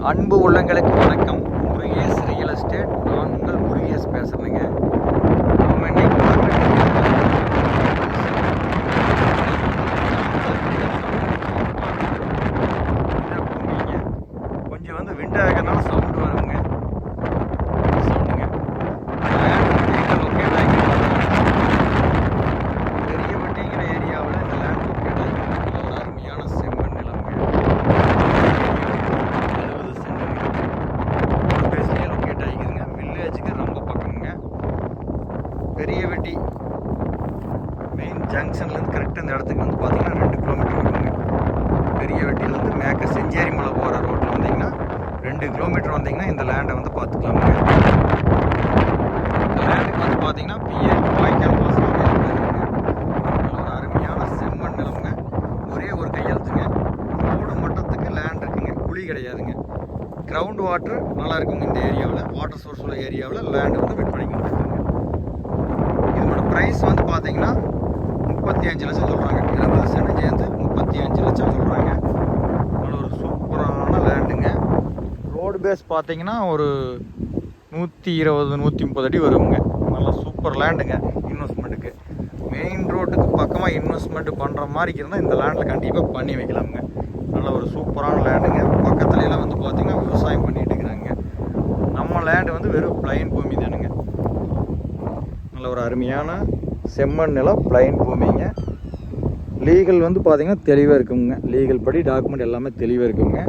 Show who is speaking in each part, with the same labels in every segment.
Speaker 1: அன்பு உள்ளங்களுக்கு வணக்கம். முருகேஸ் ரியல் எஸ்டேட் நான் உங்கள் முருகேஸ் பேசுகிறேங்க நம்ம இன்னைக்கு கொஞ்சம் வந்து விண்டாகிறதுனால சவுண்டு பெரிய வெட்டி. மெயின் ஜங்ஷன்லேருந்து கரெக்டாக இந்த இடத்துக்கு வந்து பார்த்தீங்கன்னா ரெண்டு கிலோமீட்டர் இருக்குங்க. பெரிய வெட்டியிலேருந்து மேக்க செஞ்சேரி மலை போகிற ரோட்டில் வந்தீங்கன்னா ரெண்டு கிலோமீட்டர் வந்தீங்கன்னா இந்த லேண்டை வந்து பார்த்துக்கலாமுங்க இந்த லேண்டுக்கு வந்து பார்த்தீங்கன்னா பிஏ வாய்க்கால் பாசனம் ஒரு அருமையான செம்மண் நிலமுங்க. ஒரே ஒரு கையெழுத்துங்க. ரோடு மட்டத்துக்கு லேண்ட் இருக்குங்க. குழி கிடையாதுங்க. கிரவுண்ட் வாட்டர் நல்லா இருக்குங்க இந்த ஏரியாவில் வாட்டர் சோர்ஸ் உள்ள ஏரியாவில் லேண்டு வந்து விற்பனைக்கு ப்ரைஸ் வந்து பார்த்தீங்கன்னா முப்பத்தி அஞ்சு லட்சம் சொல்கிறாங்க இருபது சேர்ந்து முப்பத்தி அஞ்சு லட்சம் சொல்கிறாங்க நல்ல ஒரு சூப்பரான லேண்டுங்க ரோடு பேஸ் பார்த்தீங்கன்னா ஒரு நூற்றி இருபது நூற்றி முப்பது அடி வருங்க. நல்ல சூப்பர் லேண்டுங்க இன்வெஸ்ட்மெண்ட்டுக்கு மெயின் ரோட்டுக்கு பக்கமாக இன்வெஸ்ட்மெண்ட் பண்ணுற மாதிரி இருந்தால் இந்த லேண்டில் கண்டிப்பாக பண்ணி வைக்கலாமுங்க. நல்ல ஒரு சூப்பரான லேண்டுங்க பக்கத்துலலாம் வந்து பார்த்திங்கன்னா விவசாயம் பண்ணிகிட்டு இருக்கிறாங்க. நம்ம லேண்டு வந்து வெறும் பிளைன் பூமி தானுங்க. நல்ல ஒரு அருமையான செம்மண் நிலம் பிளைன் பூமிங்க. லீகல் வந்து பார்த்தீங்கன்னா தெளிவாக இருக்குங்க. லீகல் படி டாக்குமெண்ட் எல்லாமே தெளிவாக இருக்குங்க.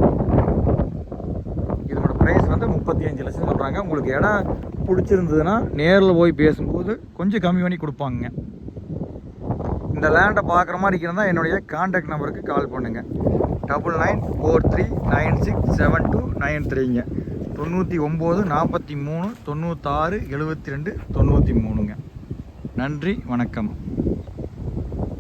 Speaker 1: இதோட ப்ரைஸ் வந்து முப்பத்தி அஞ்சு லட்சம் சொல்கிறாங்க உங்களுக்கு இடம் பிடிச்சிருந்ததுன்னா நேரில் போய் பேசும்போது கொஞ்சம் கம்மி பண்ணி கொடுப்பாங்க. இந்த லேண்டை பார்க்குற மாதிரி இருக்கிறதா என்னுடைய கான்டாக்ட் நம்பருக்கு கால் பண்ணுங்கள் double nine four three nine six seven two nine த்ரீங்க தொண்ணூற்றி ஒம்பது நாற்பத்தி மூணு தொண்ணூத்தாறு எழுபத்தி ரெண்டு தொண்ணூற்றி மூணுங்க. நன்றி வணக்கம்.